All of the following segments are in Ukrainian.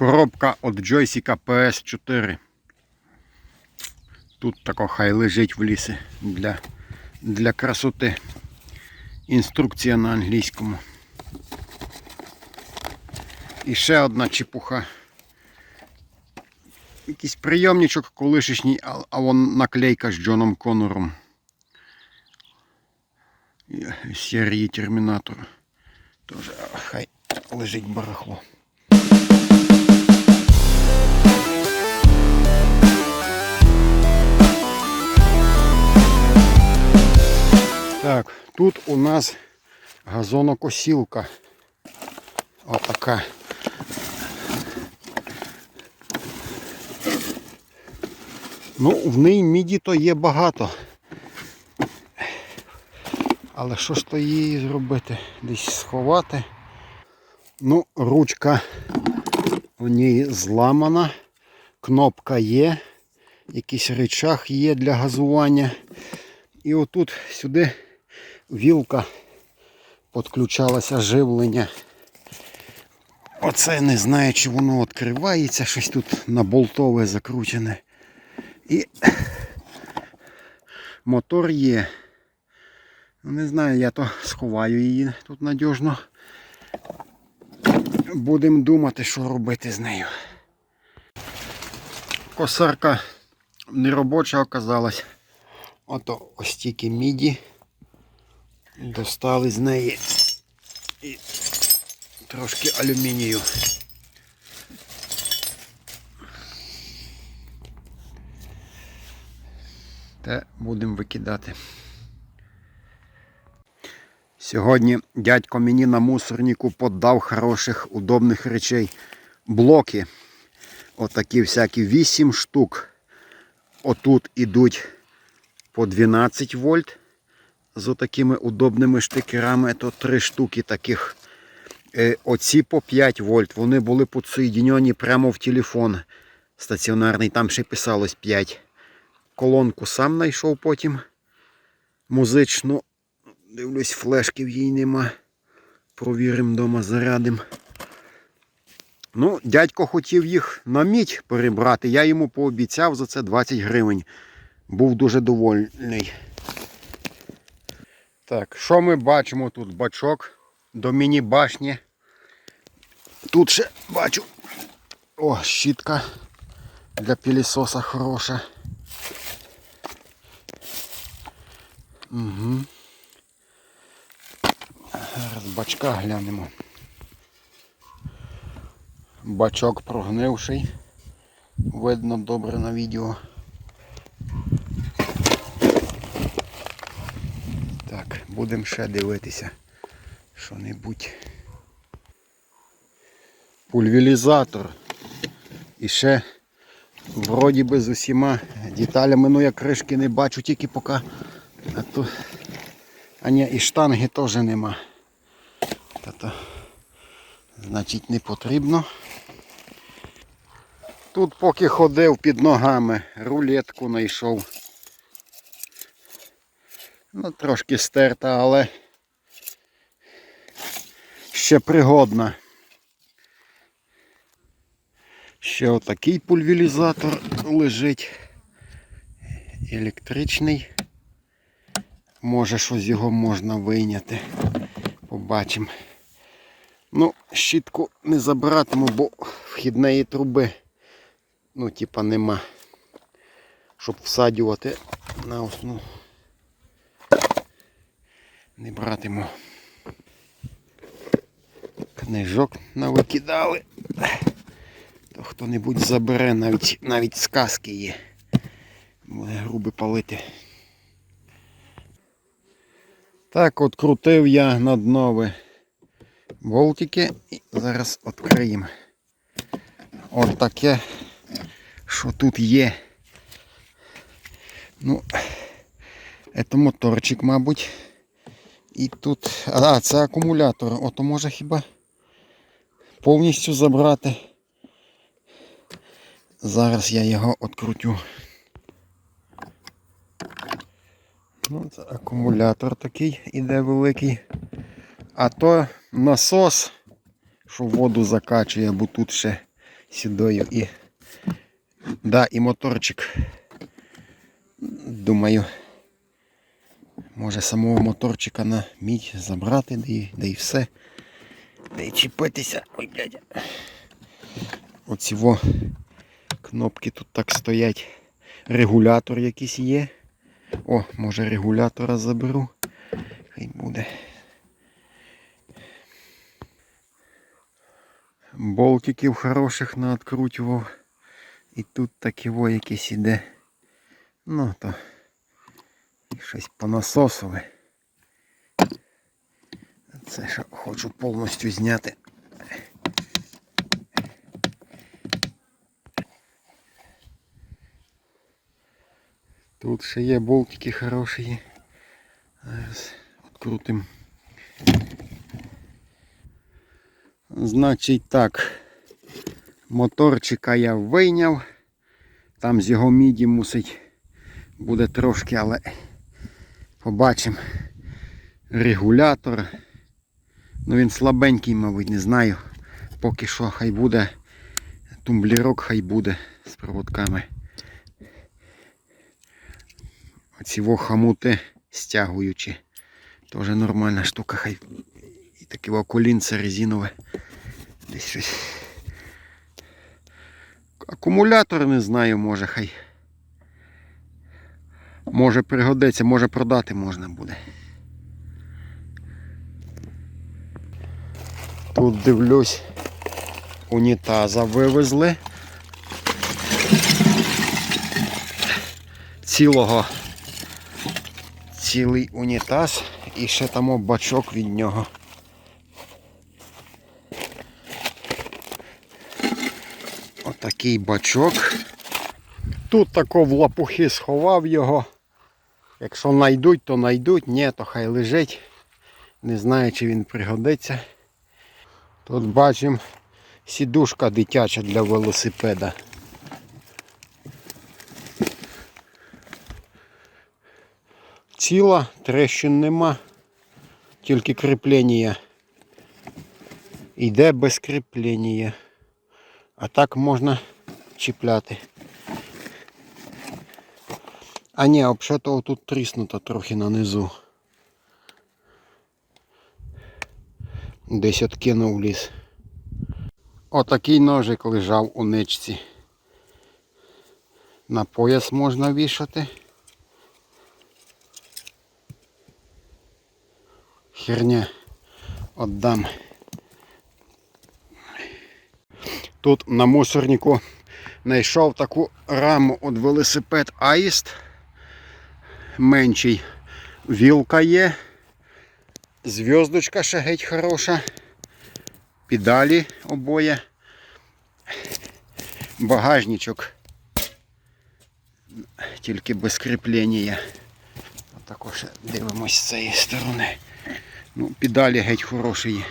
Коробка від джойсика PS4. Тут тако хай лежить в лісі для, для красоти. Інструкція на англійському. І ще одна чепуха. Якийсь прийомничок колишечній, а, вон наклейка з Джоном Коннором. І Серії Термінатора. Тоже хай лежить барахло. Так, тут у нас газонокосілка. Отака. Ну, в неї міді то є багато. Але що ж то її зробити? Десь сховати. Ну, ручка у ній зламана, кнопка є, якийсь речах є для газування. І отут сюди вілка підключалося живлення. Оце не знаю, чи воно відкривається, щось тут на болтове закручене. І мотор є. Ну, Не знаю, я то сховаю її тут надіжно. Будемо думати, що робити з нею. Косарка неробоча оказалась. Ото ось тільки міді. Достали з неї і трошки алюмінію. Те будемо викидати. Сьогодні дядько мені на мусорнику подав хороших удобних речей. Блоки. Отакі всякі 8 штук. Отут ідуть по 12 вольт. З отакими удобними штикерами. То 3 штуки таких. Е, Оці по 5 вольт. Вони були підсоєдинені прямо в телефон стаціонарний. Там ще писалось 5. Колонку сам знайшов потім. Музичну. Дивлюсь, флешків їй нема. Провіримо вдома, зарядимо. Ну, дядько хотів їх на мідь перебрати. Я йому пообіцяв за це 20 гривень. Був дуже довольний. Так, що ми бачимо тут? Бачок до міні-башні. Тут ще бачу. О, щітка для пілісоса хороша. Угу. Зараз бачка глянемо. Бачок прогнивший. Видно добре на відео. Так, будемо ще дивитися. Що-небудь. Пульверізатор. І ще вроді би з усіма деталями, ну я кришки не бачу, тільки поки. А то... А ні, і штанги теж нема. Та значить, не потрібно. Тут поки ходив під ногами, рулетку знайшов. Ну, трошки стерта, але ще пригодна. Ще отакий пульверізатор лежить. Електричний. Може щось його можна вийняти. Побачимо. Ну, щітку не забиратиму, бо вхідної труби, ну, типа, нема. Щоб всадювати на основу. Не братиму. Книжок навикидали. То хто-небудь забере, навіть навіть сказки є. Буде груби палити. Так, от крутив я на днове болтики і зараз відкриємо. От таке, що тут є. Ну, це моторчик, мабуть. І тут... А, це акумулятор. Ото може хіба повністю забрати. Зараз я його відкрутю. Ну, це акумулятор такий іде великий. А то насос, що воду закачує, бо тут ще сюдою і. Да, і моторчик. Думаю, може самого моторчика на мідь забрати, да і, да і все. Да і чіпитися. Ой, дядя. Оці во кнопки тут так стоять. Регулятор якийсь є. О, може регулятора заберу. Хай буде. Болтиків хороших наоткручував. І тут таке во якесь іде. Ну то щось понасосили. Це що хочу повністю зняти. Тут ще є болтики хороші. Зараз відкрутим. Значить так, моторчика я вийняв. Там з його міді мусить буде трошки, але побачимо. Регулятор. Ну він слабенький, мабуть, не знаю. Поки що хай буде. Тумблірок хай буде з проводками. Оці во хомути стягуючі. Теж нормальна штука, хай. І таке во колінце резинове. Десь щось. Акумулятор не знаю, може хай. Може пригодиться, може продати можна буде. Тут дивлюсь, унітаза вивезли. Цілого цілий унітаз і ще там бачок від нього. Отакий бачок. Тут тако в лапухи сховав його. Якщо знайдуть, то знайдуть, ні, то хай лежить. Не знаю, чи він пригодиться. Тут бачимо сідушка дитяча для велосипеда. Ціла, трещин нема, тільки кріплення. Йде без кріплення. А так можна чіпляти. А ні, взагалі тут тріснуто трохи нанизу. Десь откинув ліс. Отакий ножик лежав у ничці. На пояс можна вішати. Херня отдам. Тут на мусорнику знайшов таку раму від велосипед Аїст. Менший вілка є. Зв'язочка ще геть хороша. Педалі обоє. Багажничок. Тільки без кріплення. Також дивимось з цієї сторони. Ну, педалі геть хороші.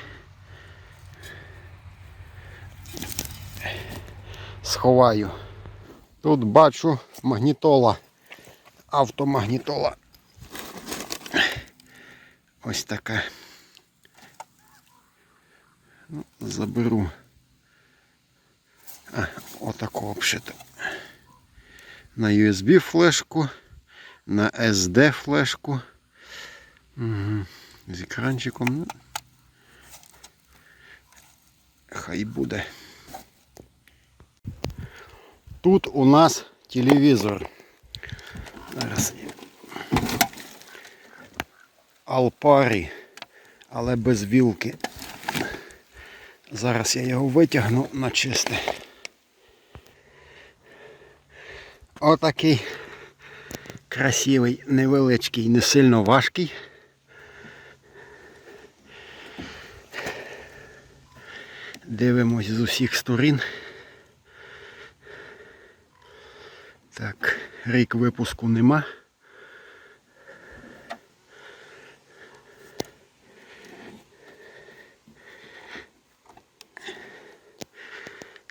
Сховаю. Тут бачу магнітола. Автомагнітола. Ось така. Ну, заберу. А, отаку обшиту. На USB флешку, на SD флешку. Угу. З екранчиком. Ну, хай буде. Тут у нас телевізор. Зараз. Алпарі, але без вілки. Зараз я його витягну на чисте. Отакий красивий, невеличкий, не сильно важкий. Дивимось з усіх сторін. Так, рік випуску нема.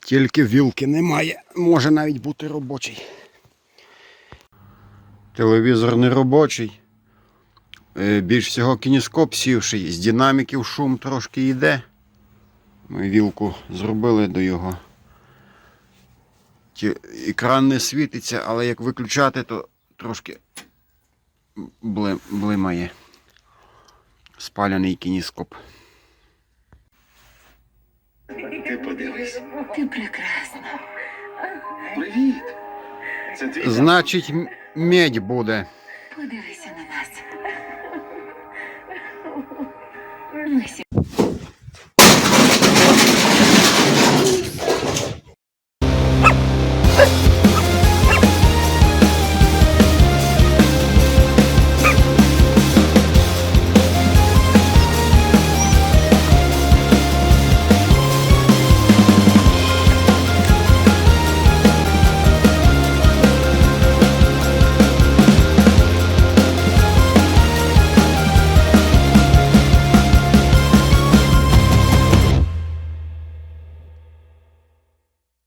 Тільки вілки немає, може навіть бути робочий. Телевізор не робочий. Е, Більш всього кініскоп сівший, з динаміків шум трошки йде. Ми вілку зробили до його екран не світиться, але як виключати, то трошки блимає. Спаляний кініскоп. Ти подивись. Ти прекрасна. Привіт. Це твій Значить, медь буде. Подивися на нас. Ми